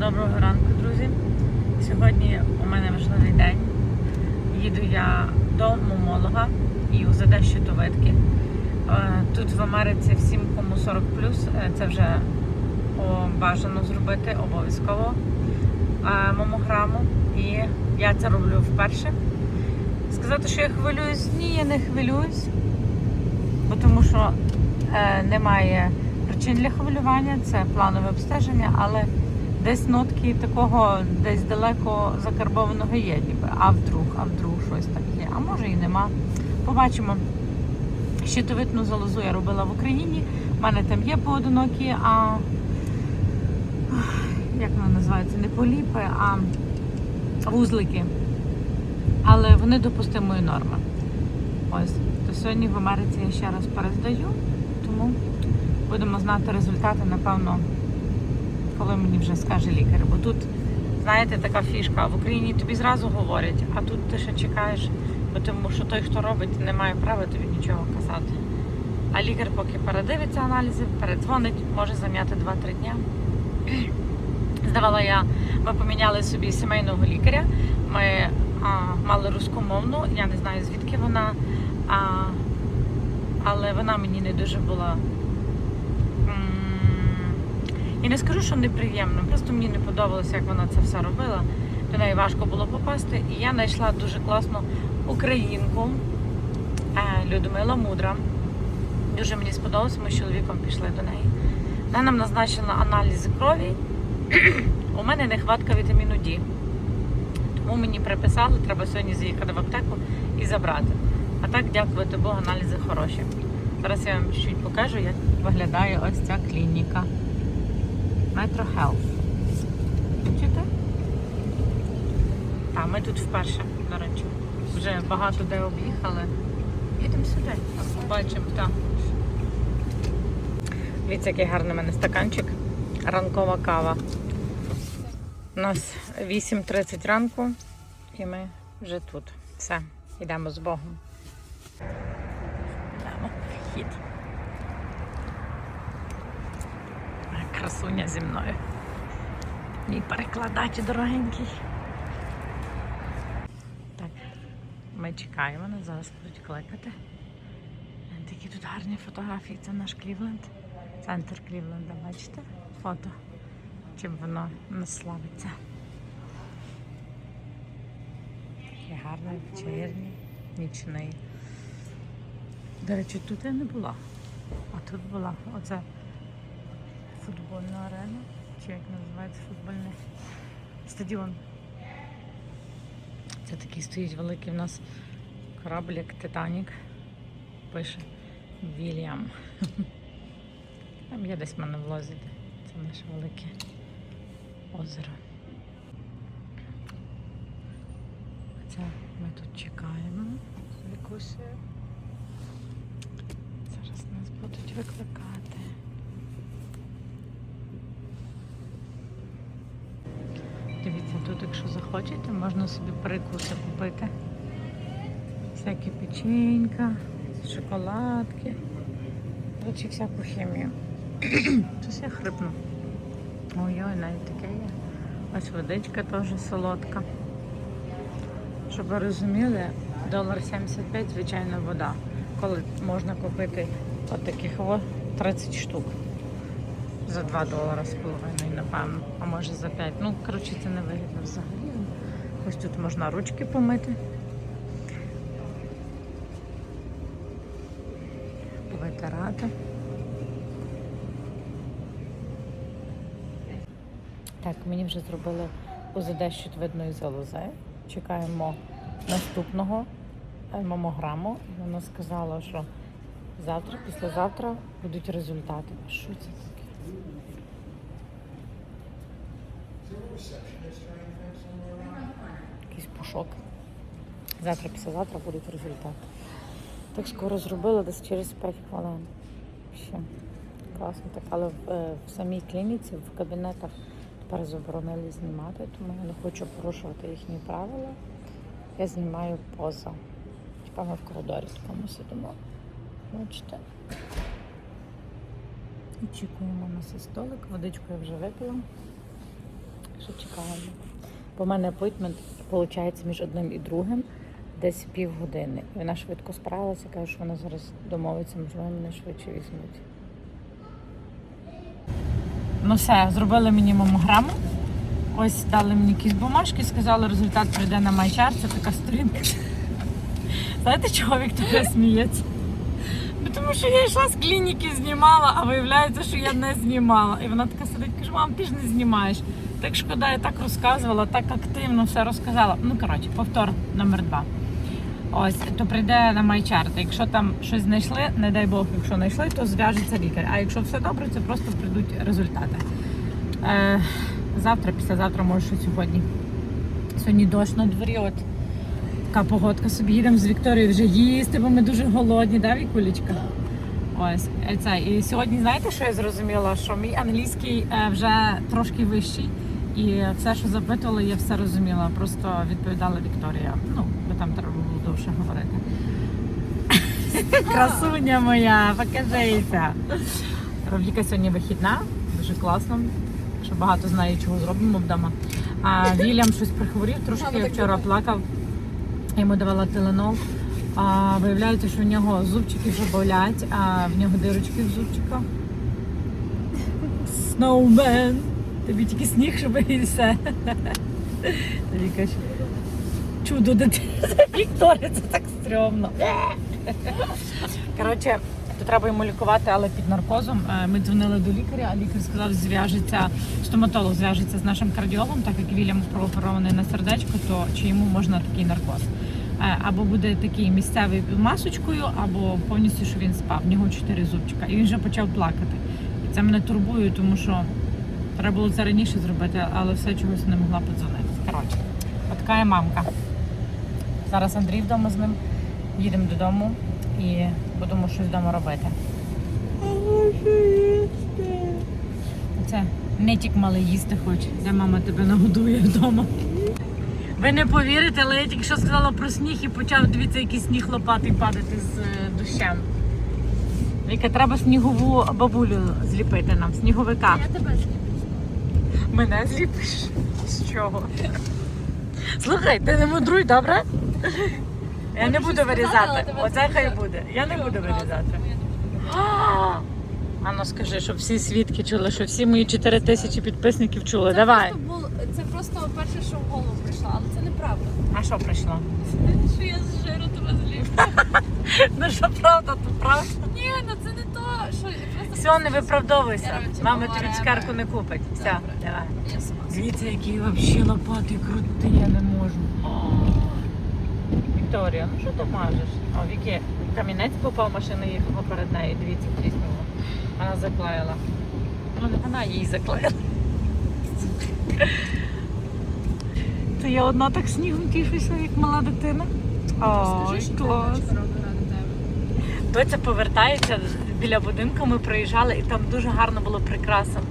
Доброго ранку, друзі. Сьогодні у мене важливий день. Їду я до мумолога і УЗД щитовидки. Е, Тут в Америці всім, кому 40 е, це вже бажано зробити обов'язково е, мамограму. І я це роблю вперше. Сказати, що я хвилююсь, ні, я не хвилююсь, бо тому що немає причин для хвилювання, це планове обстеження, але десь нотки такого десь далеко закарбованого є, ніби. А вдруг, а вдруг щось так є. А може і нема. Побачимо. Щитовидну залозу я робила в Україні. У мене там є поодинокі, а як вона називається? Не поліпи, а вузлики. Але вони допустимої норми. Ось. То сьогодні в Америці я ще раз перездаю, тому будемо знати результати, напевно, коли мені вже скаже лікар. Бо тут, знаєте, така фішка, в Україні тобі зразу говорять, а тут ти ще чекаєш, бо тому що той, хто робить, не має права тобі нічого казати. А лікар, поки передивиться аналізи, передзвонить, може зайняти 2-3 дня. Здавала я, ми поміняли собі сімейного лікаря. Ми а, мали рускомовну, я не знаю звідки вона, а, але вона мені не дуже була. І не скажу, що неприємно, просто мені не подобалося, як вона це все робила. До неї важко було попасти. І я знайшла дуже класну українку е, Людмила Мудра. Дуже мені сподобалось, ми з чоловіком пішли до неї. Вона нам назначила аналізи крові. У мене нехватка вітаміну D. Тому мені приписали, треба сьогодні заїхати в аптеку і забрати. А так, дякувати Богу, аналізи хороші. Зараз я вам чуть покажу, як виглядає ось ця клініка. Metro Health. Бачите? Так, ми тут вперше, до речі. Вже багато де об'їхали. Їдемо сюди, побачимо. Так. Дивіться, який гарний у мене стаканчик. Ранкова кава. У нас 8.30 ранку і ми вже тут. Все, йдемо з Богом. Йдемо в Красуня зі мною. Мій перекладач дорогенький. Так, ми чекаємо, нас зараз будуть кликати. Такі тут гарні фотографії. Це наш Клівленд. Центр Клівленда, бачите? Фото. Чим воно нас славиться. Такий гарний, вечірній, нічний. До речі, тут я не була. А тут була. Оце футбольна арена. Чи як називається футбольний стадіон. Це такий стоїть великий в нас кораблик Титанік. Пише Вільям. Там є десь в мене в. Це наше велике озеро. Це ми тут чекаємо Вікусею. Зараз нас будуть викликати. Дивіться, тут, якщо захочете, можна собі перекуси купити. Всякі печенька, шоколадки. Коротше, всяку хімію. Щось я хрипну. Ой-ой, навіть таке є. Ось водичка теж солодка. Щоб ви розуміли, долар 75, звичайно, вода. Коли можна купити от таких 30 штук. За 2 долара з половиною, напевно, а може за 5. Ну, коротше, це не вигідно взагалі. Ось тут можна ручки помити. Витирати. Так, мені вже зробили УЗД щитовидної залози. Чекаємо наступного е, мамограму. Вона сказала, що завтра, післязавтра будуть результати. Що це таке? Якийсь пушок. Завтра, післязавтра будуть результати. Так скоро зробила десь через 5 хвилин. Ще класно так, але в, е, в самій клініці, в кабінетах тепер заборонили знімати, тому я не хочу порушувати їхні правила. Я знімаю поза. Типа ми в коридорі такому сидимо. Бачите? Очікуємо на цей столик. Водичку я вже випила. що чекаємо. Бо в мене апойтмент, виходить, між одним і другим десь півгодини. І вона швидко справилася, каже, що вона зараз домовиться, можливо, мене швидше візьмуть. Ну все, зробили мені мамограму. Ось дали мені якісь бумажки, сказали, результат прийде на майчар, це така сторінка. Знаєте, чого Вікторія сміється? Тому що я йшла з клініки, знімала, а виявляється, що я не знімала. І вона така сидить, каже, мам, ти ж не знімаєш. Так шкода, я так розказувала, так активно все розказала. Ну, коротше, повтор номер два. Ось, то прийде на майчарт. Якщо там щось знайшли, не дай Бог, якщо знайшли, то зв'яжеться лікар. А якщо все добре, це просто прийдуть результати. Е, завтра, післязавтра, може, що сьогодні. Сьогодні дощ на дворі, от така погодка собі їдемо з Вікторією вже їсти, бо ми дуже голодні, да, Вікулечка? Ось е, це. І сьогодні знаєте, що я зрозуміла? Що мій англійський е, вже трошки вищий, і все, що запитували, я все розуміла. Просто відповідала Вікторія. Ну, бо там треба було довше говорити. Красуня моя, покажися. Віка сьогодні вихідна, дуже класно. Що багато знає, чого зробимо вдома. А Вільям щось прихворів, трошки вчора плакав. Я йому давала теленок, А, виявляється, що в нього зубчики вже болять, а в нього дирочки в зубчиках. Сноумен! Тобі тільки сніг, щоб і все. Тобі каже, чудо дитина. Вікторія, це так стрьомно. Коротше, то треба йому лікувати, але під наркозом. Е, Ми дзвонили до лікаря, а лікар сказав, зв'яжеться, стоматолог зв'яжеться з нашим кардіологом, так як Вільям прооперований на сердечко, то чи йому можна такий наркоз. Е, Або буде такий місцевий масочкою, або повністю, що він спав. В нього чотири зубчика. І він вже почав плакати. І це мене турбує, тому що треба було це раніше зробити, але все чогось не могла подзвонити. Коротше, от така мамка. Зараз Андрій вдома з ним. Їдемо додому і будемо щось вдома робити. Це нетік малий їсти хоче, де мама тебе нагодує вдома. Ви не повірите, але я тільки що сказала про сніг і почав дивіться, який сніг лопатий падати з е, дощем. Віка, треба снігову бабулю зліпити нам, сніговика. Я тебе зліплю. Мене зліпиш? З чого? Слухай, ти не мудруй, добре? Я не буду вирізати. Оце хай буде. Я не буду вирізати. А ну скажи, щоб всі свідки чули, що всі мої 4 тисячі підписників чули. Це Давай. Просто було, це просто перше, що в голову прийшло, але це неправда. А що прийшло? Що я з жиру тебе зліплю. Ну що правда, то правда. Ні, ну це не то, що просто... Все, не виправдовуйся. Мама тобі цукерку не купить. Все, давай. Дивіться, які взагалі лопати круті, я не можу. Вікторія, ну що ти мажеш? О, Вікі, камінець попав, машина їхала перед нею. Дивіться, тріснула. Вона заклеїла. Ну, вона їй заклеїла. То я одна так снігом тішуся, як мала дитина. Ой, клас. Доця повертається біля будинку. Ми проїжджали, і там дуже гарно було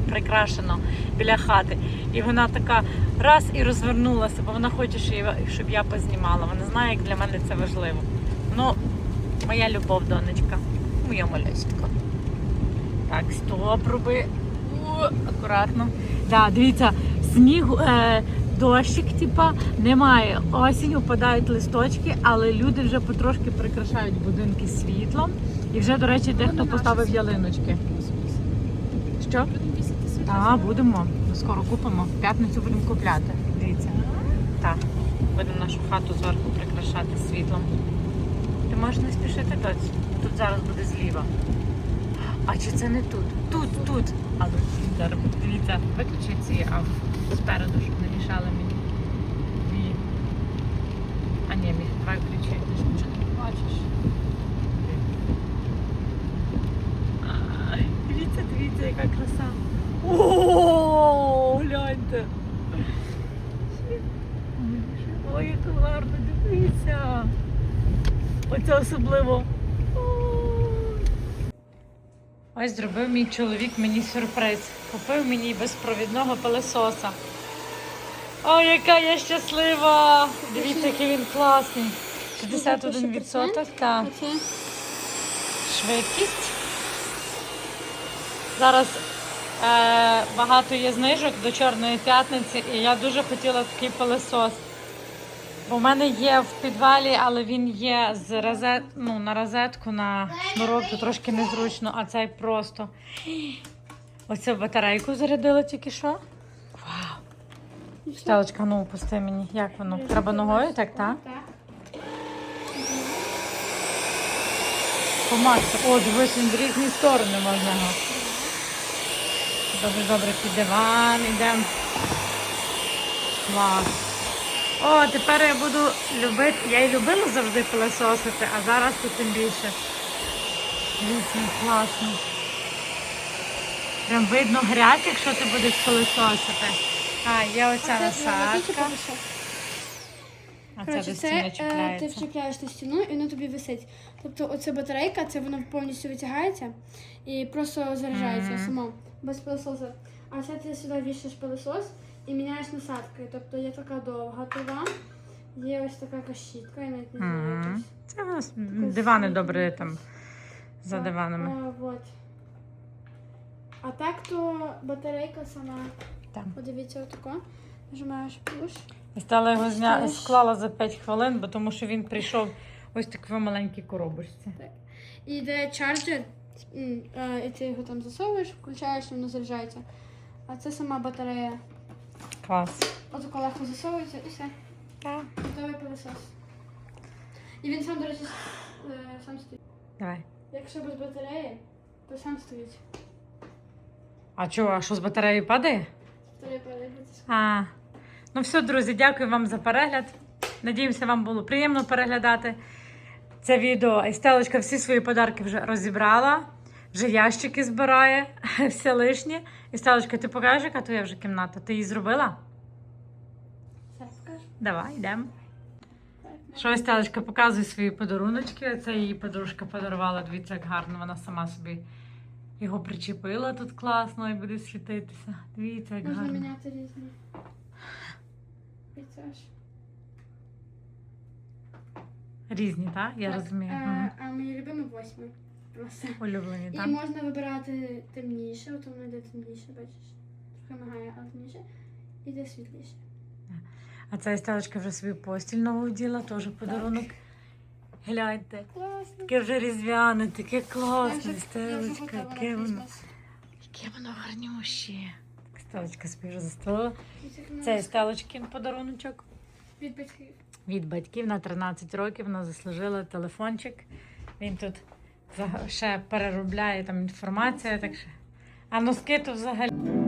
прикрашено біля хати. І вона така раз і розвернулася, бо вона хоче, щоб я- познімала. Вона знає, як для мене це важливо. Ну, моя любов, донечка, моя малюська. Так, стоп, роби. Акуратно. Так, дивіться, сніг, е, дощик, типа, немає. Осінь опадають листочки, але люди вже потрошки прикрашають будинки світлом. І вже, до речі, дехто поставив ялиночки. Що? Так, будемо. Скоро купимо. В п'ятницю будемо купляти. Дивіться. Так. Будемо нашу хату зверху прикрашати світлом. Ти можеш не спішити доць. Тут зараз буде зліва. А чи це не тут? Тут, тут. А ну, зараз дивіться, виключи ці а, спереду, не мішали мені. Дві. А ні, міг давай включи. Ти ж нічого не бачиш. Дивіться, дивіться, яка краса. О, гляньте. Ой, як гарно, дивіться. Оце особливо. Ось зробив мій чоловік мені сюрприз. Купив мені безпровідного пилесоса. Ой, яка я щаслива! Дивіться, який він класний. 61%, так. Швидкість. Зараз е, багато є знижок до Чорної п'ятниці, і я дуже хотіла такий пилесос. Бо в мене є в підвалі, але він є з розет, ну, на розетку, на шнурок, то трошки незручно, а цей просто. Оцю батарейку зарядила тільки що. Стелочка, ну пусти мені. Як воно? Треба ногою, так, так? Помацка. О, дивись, в різні сторони можна його. Добре, під диван йдемо. Клас. О, тепер я буду любити. Я і любила завжди пилососити, а зараз то тим більше. Дійсно класно. Прям видно грязь, якщо ти будеш пилососити. А, є оця насадка. А це Коротше, до це е, ти чіпляється. вчіпляєш на стіну і воно тобі висить. Тобто оця батарейка, це воно повністю витягається і просто заряджається Мгм. само, без пилососу. А це ти сюди вішаєш пилосос і міняєш насадки. Тобто є така довга трава, є ось така кащітка, я навіть не знаю. Мгм. якось. Це у нас дивани сітка добре там за Так, диванами. А, вот. а так то батарейка сама. Так. Подивіться отако. Нажимаєш плюс. Я стала його зня... Склала за 5 хвилин, бо тому що він прийшов ось такій маленькій коробочці. І йде чарджер, м, е, і ти його там засовуєш, включаєш, і воно заряджається. А це сама батарея. Клас. Отако легко засовується і все. Так. Готовий пилосос. І він сам, до речі, с- е, сам стоїть. Давай. Якщо без батареї, то сам стоїть. А чого, а що з батареєю падає? А. Ну все, друзі, дякую вам за перегляд. Надіємося, вам було приємно переглядати це відео. І Стелочка всі свої подарки вже розібрала, вже ящики збирає, все лишнє. І Стелочка, ти покажеш, яка твоя вже кімната? Ти її зробила? Зараз. Давай, йдемо. Що Стелочка показує свої подаруночки. Це її подружка подарувала. Дивіться, як гарно. Вона сама собі його причепила тут класно і буде світитися. Дивіться, як Можна гарно. міняти різні. І. Різні, так? Я Так, розумію. е, Мгм. А мої любимі восьми. Просто. Улюблені, І так? можна вибирати темніше, от воно йде темніше, бачиш. Трохи мигає, але темніше. Іде світліше. А ця Стелочка вже собі постіль нову вділа, теж подарунок. Гляньте. Класно. Таке вже різдвяне, таке класне, на яке воно. Яке воно гарнюще. Собі вже застелила. І це Стелочкин подаруночок. Від батьків. від батьків на 13 років вона заслужила телефончик. Він тут ще переробляє там інформація. Так що... А носки то взагалі.